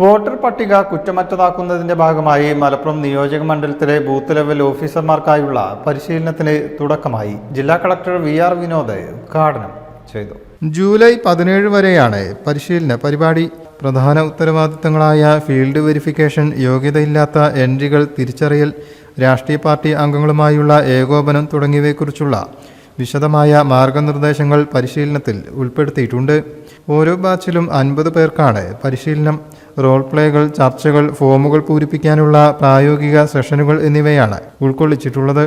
Voter പട്ടിക കുറ്റമറ്റതാക്കുന്നതിന്റെ ഭാഗമായി മലപ്പുറം നിയോജക മണ്ഡലത്തിലെ ബൂത്ത് ലെവൽ ഓഫീസർമാർക്കായുള്ള പരിശീലനത്തിന് തുടക്കമായി ജില്ലാ കളക്ടർ വി ആർ വിനോദ് ഉദ്ഘാടനം ചെയ്തു. ജൂലൈ പതിനേഴ് വരെയാണ് പരിശീലന പരിപാടി. പ്രധാന ഉത്തരവാദിത്തങ്ങളായ ഫീൽഡ് വെരിഫിക്കേഷൻ യോഗ്യതയില്ലാത്ത എൻട്രികൾ തിരിച്ചറിയൽ രാഷ്ട്രീയ പാർട്ടി അംഗങ്ങളുമായുള്ള ഏകോപനം തുടങ്ങിയവയെക്കുറിച്ചുള്ള വിശദമായ മാർഗനിർദ്ദേശങ്ങൾ പരിശീലനത്തിൽ ഉൾപ്പെടുത്തിയിട്ടുണ്ട്. ഓരോ ബാച്ചിലും അൻപത് പേർക്കാണ് പരിശീലനം. റോൾ പ്ലേകൾ ചർച്ചകൾ ഫോമുകൾ പൂരിപ്പിക്കാനുള്ള പ്രായോഗിക സെഷനുകൾ എന്നിവയാണ് ഉൾക്കൊള്ളിച്ചിട്ടുള്ളത്.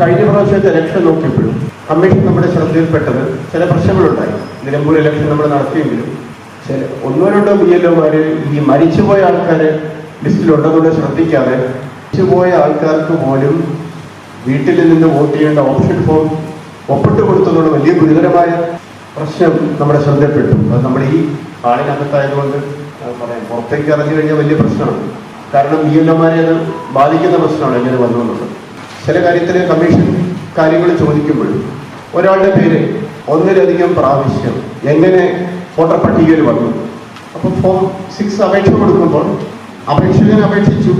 കഴിഞ്ഞ പ്രാവശ്യത്തെ ഇലക്ഷൻ നോക്കിയപ്പോഴും കമ്മീഷൻ നമ്മുടെ ശ്രദ്ധയിൽപ്പെട്ടത് ചില പ്രശ്നങ്ങളുണ്ടായി. നിലമ്പൂർ ഇലക്ഷൻ നമ്മൾ നടത്തിയെങ്കിലും ചില ഒന്നോ രണ്ടോ ബി എൽ ഒമാര് ഈ മരിച്ചുപോയ ആൾക്കാരെ ലിസ്റ്റിലുണ്ടെന്നുള്ള ശ്രദ്ധിക്കാതെ മരിച്ചുപോയ ആൾക്കാർക്ക് പോലും വീട്ടിൽ നിന്ന് വോട്ട് ചെയ്യേണ്ട ഓപ്ഷൻ ഫോം ഒപ്പിട്ട് കൊടുത്തതുകൊണ്ട് വലിയ ഗുരുതരമായ പ്രശ്നം നമ്മുടെ ശ്രദ്ധയിൽപ്പെട്ടു. അത് നമ്മുടെ ഈ ആളിനകത്തായതുകൊണ്ട് പറയാം പുറത്തേക്ക് ഇറങ്ങി കഴിഞ്ഞാൽ വലിയ പ്രശ്നമാണ്. കാരണം ഈ എല്ലാമാരെ അത് ബാധിക്കുന്ന പ്രശ്നമാണ് എങ്ങനെ വന്നു ചില കാര്യത്തിൽ കമ്മീഷൻ കാര്യങ്ങൾ ചോദിക്കുമ്പോൾ ഒരാളുടെ പേര് ഒന്നിലധികം പ്രാവശ്യം എങ്ങനെ വോട്ടർ പട്ടികയിൽ വന്നു. അപ്പോൾ ഫോം സിക്സ് അപേക്ഷ കൊടുക്കുമ്പോൾ അപേക്ഷകൻ അപേക്ഷിച്ചു.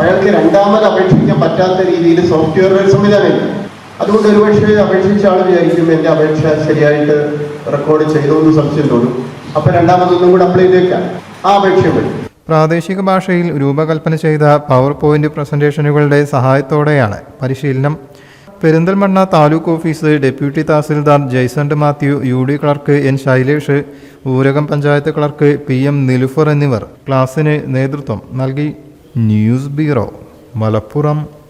അയാൾക്ക് രണ്ടാമത് അപേക്ഷിക്കാൻ പറ്റാത്ത രീതിയിൽ സോഫ്റ്റ്വെയർ സംവിധാനമില്ല അതുകൊണ്ട് ഒരുപക്ഷെ അപേക്ഷിച്ച ആൾ വിചാരിക്കും എന്റെ അപേക്ഷ ശരിയായിട്ട് റെക്കോർഡ് ചെയ്തോ എന്ന് സംശയം തോന്നും. അപ്പോൾ രണ്ടാമതൊന്നും കൂടെ അപ്ലൈ ചെയ്തേക്കാം. ആ അപേക്ഷ പ്രാദേശിക ഭാഷയിൽ രൂപകൽപ്പന ചെയ്ത പവർ പോയിന്റ് പ്രസന്റേഷനുകളുടെ സഹായത്തോടെയാണ് പരിശീലനം. Perinthalmanna taluk office deputy tahsildar Jaison Mathew U D clerk N Shailesh Urakam panchayat clerk P M Nilufar എന്നിവർ ക്ലാസ്സിന് നേതൃത്വം നൽകി. News bureau Malappuram.